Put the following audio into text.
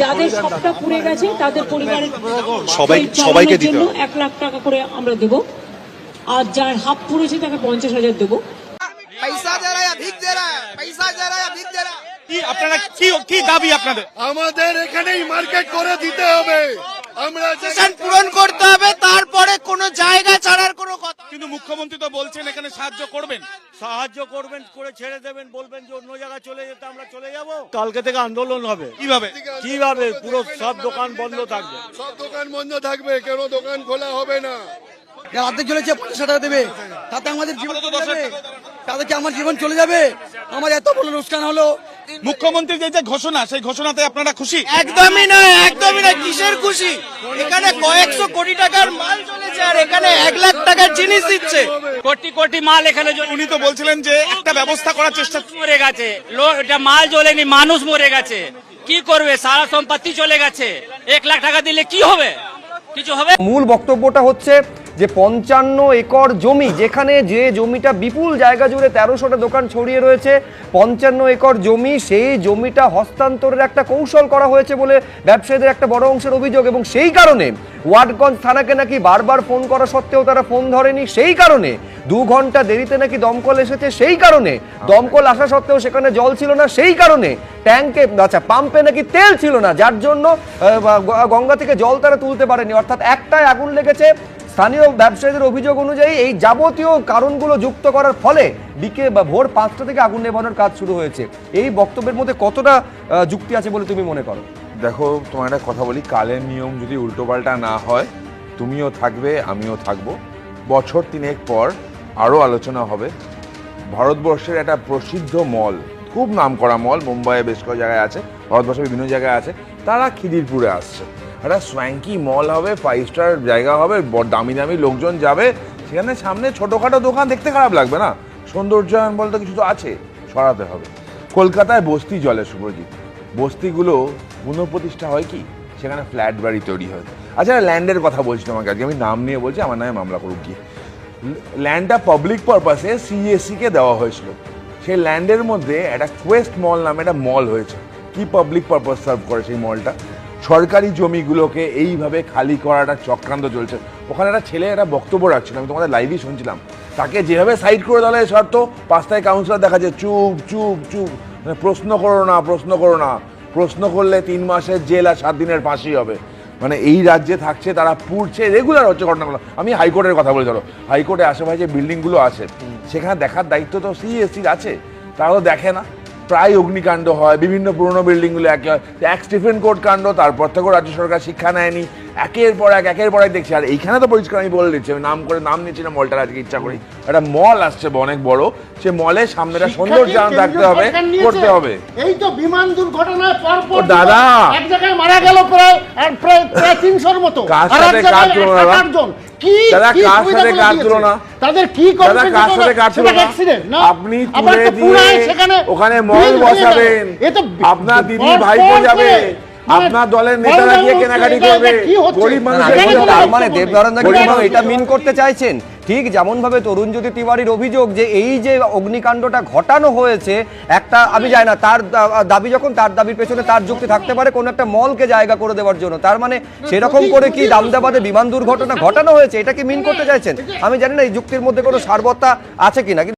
যাদের সবটা পুড়ে গেছে তাদের পরিবারের সবাই সবাইকে জন্য এক লাখ টাকা করে আমরা দেব। আর যার হাফ পুড়েছে তাকে পঞ্চাশ হাজার দেবো। আপনারা কি কি দাবি আপনাদের? আমাদের এখানেই মার্কেট করে দিতে হবে। পূরণ করতে হবে তারপরে কোনো জায়গা ছাড়ার কোনো কথা কিন্তু মুখ্যমন্ত্রী তো বলছেন এখানে সাহায্য করবেন। সাহায্য করবেন করে ছেড়ে দেবেন বলবেন যে অন্য জায়গায় চলে যেতে আমরা চলে যাব। কালকে থেকে আন্দোলন হবে। কীভাবে? কীভাবে? পুরো সব দোকান বন্ধ থাকবে। সব দোকান বন্ধ থাকবে কেন দোকান খোলা হবে না? চলেছে পঞ্চাশ টাকা দেবে। তাতে আমাদের জীবন চলে যাবে। আমার জীবন চলে যাবে? আমার এত বড় অনুষ্ঠান হলো। মুখ্যমন্ত্রীর যে যে ঘোষণা সেই ঘোষণাতে আপনারা খুশি? একদমই নয় একদমই নয় কিসের খুশি? এখানে কয়েকশো কোটি টাকার মাল চলেছে আর এখানে এক লাখ টাকার জিনিস দিচ্ছে। কোটি কোটি মাল এখানে উনি তো বলছিলেন যে একটা ব্যবস্থা করার চেষ্টা মরে গেছে। এটা মাল জ্বলেনি মানুষ মরে গেছে। কি করবে? সারা সম্পত্তি চলে গেছে। এক লাখ টাকা দিলে কি হবে? কিছু হবে? মূল বক্তব্যটা হচ্ছে যে পঞ্চান্ন একর জমি, যেখানে যে জমিটা বিপুল জায়গা জুড়ে তেরোশোটা দোকান ছড়িয়ে রয়েছে, পঞ্চান্ন একর জমি, সেই জমিটা হস্তান্তরের একটা কৌশল করা হয়েছে বলে ব্যবসায়ীদের একটা বড় অংশের অভিযোগ এবং সেই কারণে ওয়ার্ডগঞ্জ থানাকে নাকি বারবার ফোন করা সত্ত্বেও তারা ফোন ধরেনি। সেই কারণে দু ঘণ্টা দেরিতে নাকি দমকল এসেছে, সেই কারণে দমকল আসা সত্ত্বেও সেখানে জল ছিল না, সেই কারণে ট্যাঙ্কে আচ্ছা পাম্পে নাকি তেল ছিল না, যার জন্য গঙ্গা থেকে জল তারা তুলতে পারেনি। অর্থাৎ একটাই আগুন লেগেছে স্থানীয় ব্যবসায়ীদের অভিযোগ অনুযায়ী এই যাবতীয় কারণগুলো যুক্ত করার ফলে বিকে বা ভোর পাঁচটা থেকে আগুন নেভানোর কাজ শুরু হয়েছে। এই বক্তব্যের মধ্যে কতটা যুক্তি আছে বলে তুমি মনে করো? দেখো, তোমার একটা কথা বলি, কালের নিয়ম যদি উল্টোপাল্টা না হয়, তুমিও থাকবে, আমিও থাকব। বছর তিনেক পর আরও আলোচনা হবে। ভারতবর্ষের একটা প্রসিদ্ধ মল, খুব নামকরা মল, মুম্বাইয়ে বেশ কয়েক জায়গায় আছে, ভারতবর্ষের বিভিন্ন জায়গায় আছে, তারা খিদিরপুরে আসছে। একটা স্ব্যাঙ্কি মল হবে ফাইভ স্টার জায়গা হবে দামি দামি লোকজন যাবে। সেখানে সামনে ছোটোখাটো দোকান দেখতে খারাপ লাগবে না। সৌন্দর্যায়ন বলতে কিছু তো আছে, সরাতে হবে। কলকাতায় বস্তি জলে শুভজিৎ বস্তিগুলো পুনঃপ্রতিষ্ঠা হয় কি? সেখানে ফ্ল্যাট বাড়ি তৈরি হয়। আচ্ছা ল্যান্ডের কথা বলছি তোমাকে আজকে। আমি নাম নিয়ে বলছি, আমার নামে মামলা করুক গিয়ে। ল্যান্ডটা পাবলিক পারপাসে সিএসসিকে দেওয়া হয়েছিল। সেই ল্যান্ডের মধ্যে একটা কোয়েস্ট মল নামে একটা মল হয়েছে। কি পাবলিক পারপাস সার্ভ করে সেই মলটা সরকারি জমিগুলোকে এইভাবে খালি করাটা চক্রান্ত চলছে। ওখানে একটা ছেলে একটা বক্তব্য রাখছিল আমি তোমাদের লাইভই শুনছিলাম। তাকে যেভাবে সাইড করে দেওয়া হয় শর্ত পাঁচটায় কাউন্সিলর দেখা যায় চুপ চুপ চুপ। মানে প্রশ্ন করো না প্রশ্ন করো না। প্রশ্ন করলে তিন মাসের জেল আর সাত দিনের ফাঁসি হবে। মানে এই রাজ্যে থাকছে তারা পুড়ছে রেগুলার হচ্ছে ঘটনাগুলো। আমি হাইকোর্টের কথা বলে ধরো। হাইকোর্টে আশেপাশে যে বিল্ডিংগুলো আছে সেখানে দেখার দায়িত্ব তো সিএসসির আছে। তারা তো দেখে না। প্রায় অগ্নিকাণ্ড হয়, বিভিন্ন পুরনো বিল্ডিংগুলো একে হয় এক স্টিফেন কোর্ট কাণ্ড, তারপর থেকেও রাজ্য সরকার শিক্ষা নেয়নি। একের পর এক একের পর এক দেখছি। আর এইখানে তো পরিষ্কার আমি বলে দিচ্ছি আমি নাম করে নাম নিচ্ছি না মলটার আজকে ইচ্ছা করি। একটা মল আসছে অনেক বড় সে মলের সামনেটা সৌন্দর্যায়ন থাকতে হবে করতে হবে। এই তো বিমান দুর্ঘটনায় পর ও দাদা! এক জায়গায় মারা গেল প্রায় আর প্রায় প্রায় তিনশোর মতো। কার কার তুলনা দাদা? 108 জন। কি দাদা, কার সাথে কার দিয়েছে? তুলনা? তাদের কি দাদা কার সাথে কার তুলনা? অ্যাক্সিডেন্ট না? আপনি তুলে দিয়ে ওখানে মল বসাবেন। আপনার দিদি পর ভাইপো পর যাবে। করে, আপনার দলের নেতারা গিয়ে কেনাকাটি করবে। গরিব মানুষের মানে মানুষ- এটা মিন করতে চাইছেন। ঠিক যেমন ভাবে তরুণজ্যোতি তিওয়ারির অভিযোগ যে এই যে অগ্নিকাণ্ডটা ঘটানো হয়েছে একটা আমি জানি না তার দাবি যখন তার দাবির পেছনে তার যুক্তি থাকতে পারে কোন একটা মলকে জায়গা করে দেওয়ার জন্য। তার মানে সেরকম করে কি দামদাবাদে বিমান দুর্ঘটনা ঘটানো হয়েছে এটা কি মিন করতে চাইছেন? আমি জানি না এই যুক্তির মধ্যে কোনো সারবত্তা আছে কিনা